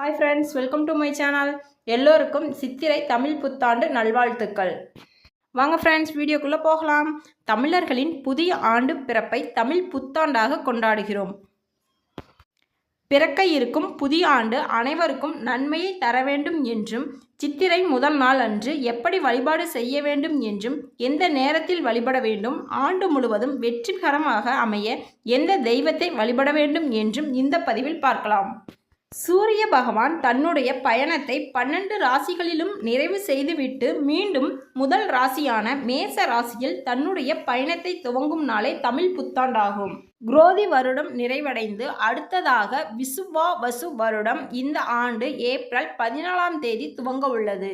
Hi friends welcome to my channel எல்லோருக்கும் சித்திரை தமிழ் புத்தாண்டு நல்வாழ்த்துக்கள். வாங்க ஃப்ரெண்ட்ஸ் வீடியோக்குள்ளே போகலாம். தமிழர்களின் புதிய ஆண்டு பிறப்பை தமிழ் புத்தாண்டாக கொண்டாடுகிறோம். பிறக்க இருக்கும் புதிய ஆண்டு அனைவருக்கும் நன்மையை தர வேண்டும் என்றும் சித்திரை முதல் நாள் அன்று எப்படி வழிபாடு செய்ய வேண்டும் என்றும் எந்த நேரத்தில் வழிபட வேண்டும் ஆண்டு முழுவதும் வெற்றிகரமாக அமைய எந்த தெய்வத்தை வழிபட வேண்டும் என்றும் இந்த பதிவில் பார்க்கலாம். சூரிய பகவான் தன்னுடைய பயணத்தை பன்னெண்டு ராசிகளிலும் நிறைவு செய்துவிட்டு மீண்டும் முதல் ராசியான மேச ராசியில் தன்னுடைய பயணத்தை துவங்கும் நாளே தமிழ் புத்தாண்டாகும். குரோதி வருடம் நிறைவடைந்து அடுத்ததாக விசுவா வசு வருடம் இந்த ஆண்டு ஏப்ரல் பதினாலாம் தேதி துவங்க உள்ளது.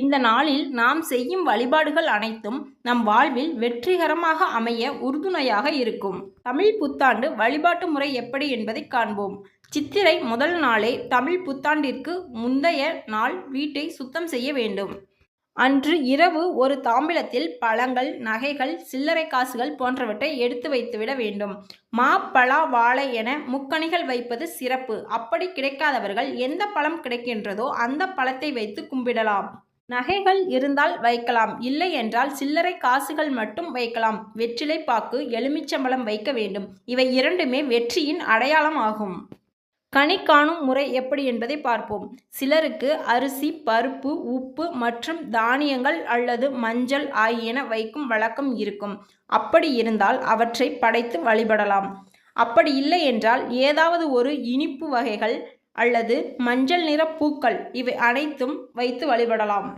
இந்த நாளில் நாம் செய்யும் வழிபாடுகள் அனைத்தும் நம் வாழ்வில் வெற்றிகரமாக அமைய உறுதுணையாக இருக்கும். தமிழ் புத்தாண்டு வழிபாட்டு முறை எப்படி என்பதை காண்போம். சித்திரை முதல் நாளே தமிழ் புத்தாண்டிற்கு முந்தைய நாள் வீட்டை சுத்தம் செய்ய வேண்டும். அன்று இரவு ஒரு தாம்பிலத்தில் பழங்கள் நகைகள் சில்லறை காசுகள் போன்றவற்றை எடுத்து வைத்துவிட வேண்டும். மா பலா வாழை என முக்கணிகள் வைப்பது சிறப்பு. அப்படி கிடைக்காதவர்கள் எந்த பழம் கிடைக்கின்றதோ அந்த பழத்தை வைத்து கும்பிடலாம். நகைகள் இருந்தால் வைக்கலாம் இல்லை என்றால் சில்லறை காசுகள் மட்டும் வைக்கலாம். வெற்றிலை பாக்கு எலுமிச்சம்பழம் வைக்க வேண்டும். இவை இரண்டுமே வெற்றியின் அடையாளம் ஆகும். கனி காணும் முறை எப்படி என்பதை பார்ப்போம். சிலருக்கு அரிசி பருப்பு உப்பு மற்றும் தானியங்கள் அல்லது மஞ்சள் ஆகியன வைக்கும் வழக்கம் இருக்கும். அப்படி இருந்தால் அவற்றை படைத்து வழிபடலாம். அப்படி இல்லை என்றால் ஏதாவது ஒரு இனிப்பு வகைகள் அல்லது மஞ்சள் நிற பூக்கள் இவை அனைத்தும் வைத்து வழிபடலாம்.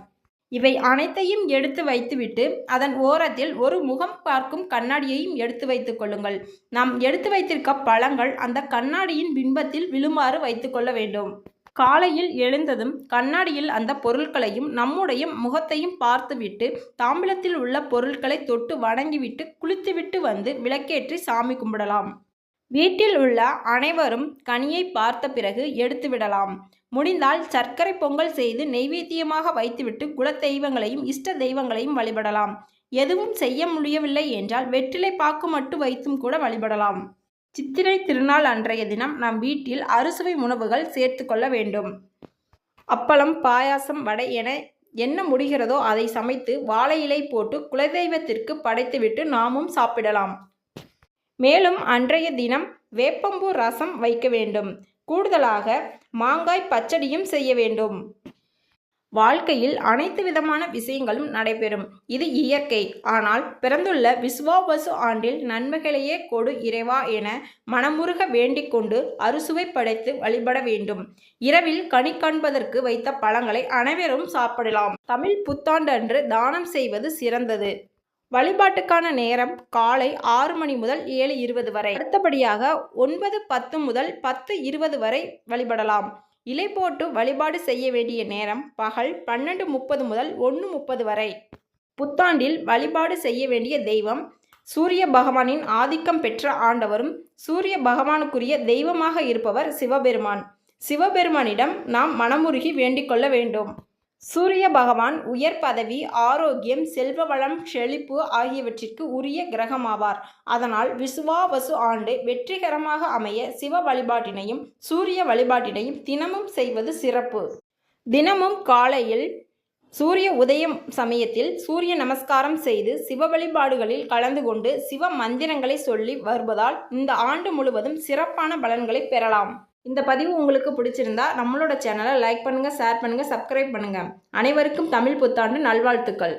இவை அனைத்தையும் எடுத்து வைத்துவிட்டு அதன் ஓரத்தில் ஒரு முகம் பார்க்கும் கண்ணாடியையும் எடுத்து வைத்துக் கொள்ளுங்கள். நாம் எடுத்து வைத்திருக்க பழங்கள் அந்த கண்ணாடியின் பின்பத்தில் விழுமாறு வைத்துக்கொள்ள வேண்டும். காலையில் எழுந்ததும் கண்ணாடியில் அந்த பொருட்களையும் நம்முடைய முகத்தையும் பார்த்துவிட்டு தாம்பலத்தில் உள்ள பொருட்களை தொட்டு வணங்கிவிட்டு குளித்துவிட்டு வந்து விளக்கேற்றி சாமி கும்பிடலாம். வீட்டில் உள்ள அனைவரும் கனியை பார்த்த பிறகு எடுத்து விடலாம். முடிந்தால் சர்க்கரை பொங்கல் செய்து நெய்வேத்தியமாக வைத்துவிட்டு குலதெய்வங்களையும் இஷ்ட தெய்வங்களையும் வழிபடலாம். எதுவும் செய்ய முடியவில்லை என்றால் வெற்றிலை பாக்கு மட்டும் வைத்தும் கூட வழிபடலாம். சித்திரை திருநாள் அன்றைய தினம் நம் வீட்டில் அறுசுவை உணவுகள் சேர்த்து கொள்ள வேண்டும். அப்பளம் பாயாசம் வடை என என்ன முடிகிறதோ அதை சமைத்து வாழை இலை போட்டு குலதெய்வத்திற்கு படைத்துவிட்டு நாமும் சாப்பிடலாம். மேலும் அன்றைய தினம் வேப்பம்பூ ரசம் வைக்க வேண்டும். கூடுதலாக மாங்காய் பச்சடியும் செய்ய வேண்டும். வாழ்க்கையில் அனைத்து விதமான விஷயங்களும் நடைபெறும். இது இயற்கை. ஆனால் பிறந்துள்ள விஸ்வாபசு ஆண்டில் நன்மைகளையே கொடு இறைவா என மனமுருக வேண்டிக் கொண்டு அறுசுவை படைத்து வழிபட வேண்டும். இரவில் கனி காண்பதற்கு வைத்த பழங்களை அனைவரும் சாப்பிடலாம். தமிழ் புத்தாண்டு அன்று தானம் செய்வது சிறந்தது. வழிபாட்டுக்கான நேரம் காலை ஆறு மணி முதல் ஏழு இருபது வரை. அடுத்தபடியாக ஒன்பது பத்து முதல் பத்து இருபது வரை வழிபடலாம். இலை போட்டு வழிபாடு செய்ய வேண்டிய நேரம் பகல் பன்னெண்டு முப்பது முதல் ஒன்று முப்பது வரை. புத்தாண்டில் வழிபாடு செய்ய வேண்டிய தெய்வம் சூரிய பகவானின் ஆதிக்கம் பெற்ற ஆண்டவரும் சூரிய பகவானுக்குரிய தெய்வமாக இருப்பவர் சிவபெருமான். சிவபெருமானிடம் நாம் மனமுருகி வேண்டிக் கொள்ள வேண்டும். சூரிய பகவான் உயர் பதவி ஆரோக்கியம் செல்வ வளம் செழிப்பு ஆகியவற்றிற்கு உரிய கிரகமாவார். அதனால் விசுவாவசு ஆண்டு வெற்றிகரமாக அமைய சிவ வழிபாட்டினையும் சூரிய வழிபாட்டினையும் தினமும் செய்வது சிறப்பு. தினமும் காலையில் சூரிய உதயம் சமயத்தில் சூரிய நமஸ்காரம் செய்து சிவ வழிபாடுகளில் கலந்து கொண்டு சிவ மந்திரங்களை சொல்லி வருவதால் இந்த ஆண்டு முழுவதும் சிறப்பான பலன்களை பெறலாம். இந்த பதிவு உங்களுக்கு பிடிச்சிருந்தா நம்மளோட சேனலை லைக் பண்ணுங்கள் ஷேர் பண்ணுங்கள் சப்ஸ்கிரைப் பண்ணுங்கள் அனைவருக்கும் தமிழ் புத்தாண்டு நல்வாழ்த்துக்கள்.